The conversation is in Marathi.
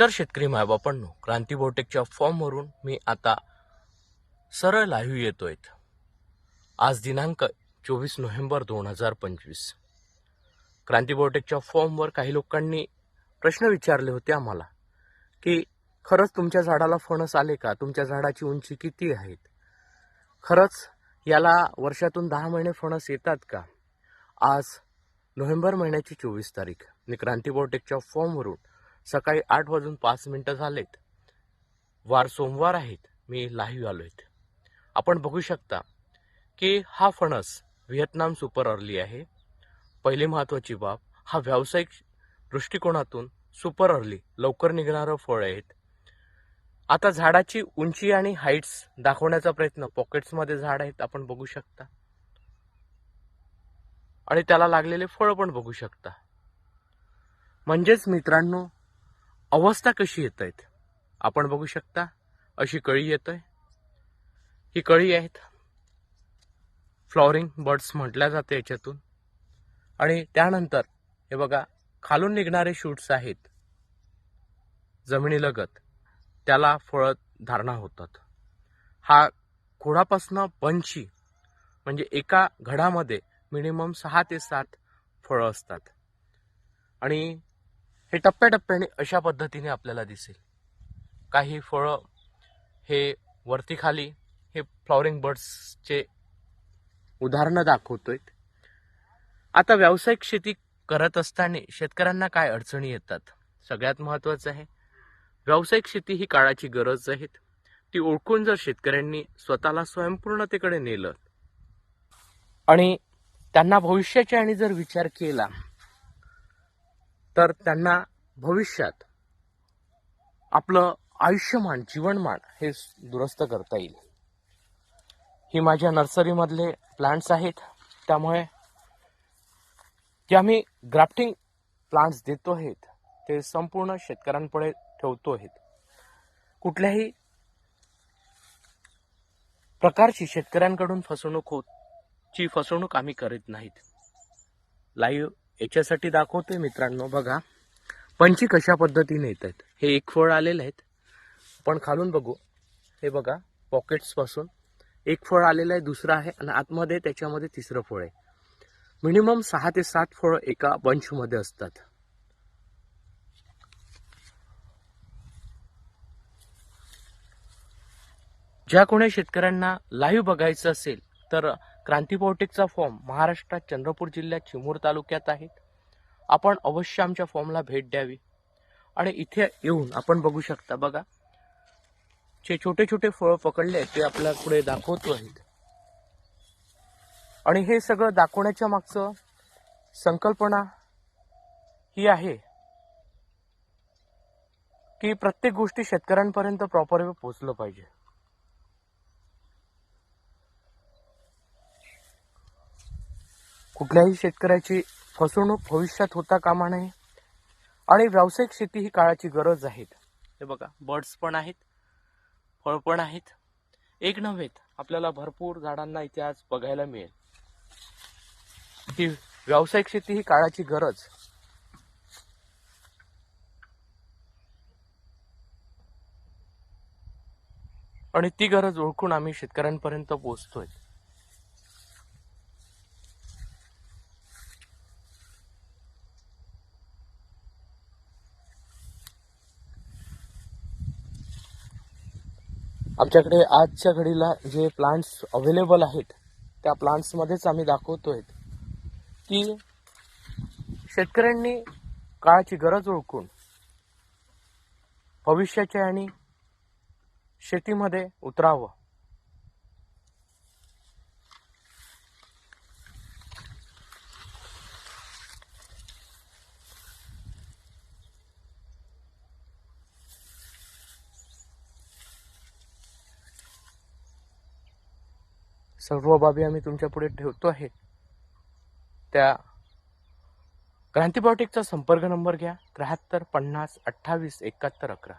नमस्कार शेतकरी मायबापांनो क्रांती बोटेकच्या फॉर्मवरून मी आता सरळ लाईव्ह आहेत आज दिनांक चोवीस नोव्हेंबर दोन हजार पंचवीस. क्रांती बोटेकच्या फॉर्मवर काही लोकांनी प्रश्न विचारले होते आम्हाला की खरंच तुमच्या झाडाला फणस आले का? तुमच्या झाडाची उंची किती आहेत? खरंच याला वर्षातून दहा महिने फणस येतात का? आज नोव्हेंबर महिन्याची चोवीस तारीख. मी क्रांती बोटेकच्या फॉर्मवरून सकाळी आठ वाजून पाच मिनटं झालेत. वार सोमवार आहेत. मी लाईव्ह आलो आहेत आपण बघू शकता की हा फणस व्हिएतनाम सुपर अर्ली आहे. पहिली महत्त्वाची बाब हा व्यावसायिक दृष्टिकोनातून सुपर अर्ली लवकर निघणारं फळ आहेत. आता झाडाची उंची आणि हाईट्स दाखवण्याचा प्रयत्न पॉकेट्समध्ये झाड आहेत आपण बघू शकता. आणि त्याला लागलेले फळ पण बघू शकता. म्हणजेच मित्रांनो अवस्था कशी येत आहेत आपण बघू शकता. अशी कळी येतोय. ही कळी आहेत. फ्लॉवरिंग बर्ड्स म्हटल्या जाते याच्यातून. आणि त्यानंतर हे बघा खालून निघणारे शूट्स आहेत. जमिनीलगत. त्याला फळं धारणा होतात. हा खोडापासनं पंची म्हणजे एका घडामध्ये मिनिमम सहा ते सात फळं असतात. आणि हे टप्प्याटप्प्याने अशा पद्धतीने आपल्याला दिसेल. काही फळं हे वरती खाली हे फ्लॉवरिंग बर्ड्सचे उदाहरणं दाखवतोय आता व्यावसायिक शेती करत असताना शेतकऱ्यांना काय अडचणी येतात? सगळ्यात महत्त्वाचं आहे व्यावसायिक शेती ही काळाची गरज आहे. ती ओळखून जर शेतकऱ्यांनी स्वतःला स्वयंपूर्णतेकडे नेलं आणि त्यांना भविष्याचे आणि जर विचार केला तर त्यांना भविष्यात आपलं आयुष्यमान जीवनमान हे दुरुस्त करता येईल. ही माझ्या नर्सरीमधले प्लांट्स आहेत. त्यामुळे जे आम्ही ग्राफ्टिंग प्लांट्स देतो आहेत ते संपूर्ण शेतकऱ्यांपुढे ठेवतो आहेत. कुठल्याही प्रकारची शेतकऱ्यांकडून फसवणूक होत ची फसवणूक आम्ही करीत नाहीत. लाईव्ह याच्यासाठी दाखवतोय मित्रांनो बघा. पंची कशा पद्धतीने येत आहेत हे एक फळ आलेलं आहेत. पण खालून बघू. हे बघा पॉकेट्सपासून एक फळ आलेलं आहे दुसरं आहे आणि आतमध्ये त्याच्यामध्ये तिसरं फळ आहे. मिनिमम सहा ते सात फळं एका बंचमध्ये असतात. ज्या कोणी शेतकऱ्यांना लाईव्ह बघायचं असेल तर क्रांती पॉलिटिकचा फॉर्म महाराष्ट्रात चंद्रपूर जिल्ह्यात चिमूर तालुक्यात आहेत आपण अवश्य आमच्या फॉर्मला भेट द्यावी. आणि इथे येऊन आपण बघू शकता बघा. जे छोटे छोटे फळ पकडले आहेत ते आपल्या पुढे दाखवतो आहेत आणि हे सगळं दाखवण्याच्या मागचं संकल्पना ही आहे. की प्रत्येक गोष्टी शेतकऱ्यांपर्यंत प्रॉपर वे पोचलं पाहिजे. कुठल्याही शेतकऱ्याची फसवणूक भविष्यात होता कामा नये. आणि व्यावसायिक शेती ही काळाची गरज आहे. हे बघा बर्ड्स पण आहेत फळ पण आहेत. एक नव्हेत आपल्याला भरपूर झाडांना इथे आज बघायला मिळेल. ही व्यावसायिक शेती ही काळाची गरज. आणि ती गरज ओळखून आम्ही शेतकऱ्यांपर्यंत पोहोचतोय. आमच्याकडे आजच्या घडीला जे प्लांट्स अवेलेबल आहेत त्या प्लांट्समध्येच आम्ही दाखवतोय की शेतकऱ्यांनी काळाची गरज ओळखून भविष्याच्या आणि शेतीमध्ये उतरावं. सर्व बाबी आम्ही तुमच्यापुढे ठेवतो आहे. त्या क्रांती संपर्क नंबर घ्या. त्र्याहत्तर पन्नास अठ्ठावीस एकाहत्तर अकरा.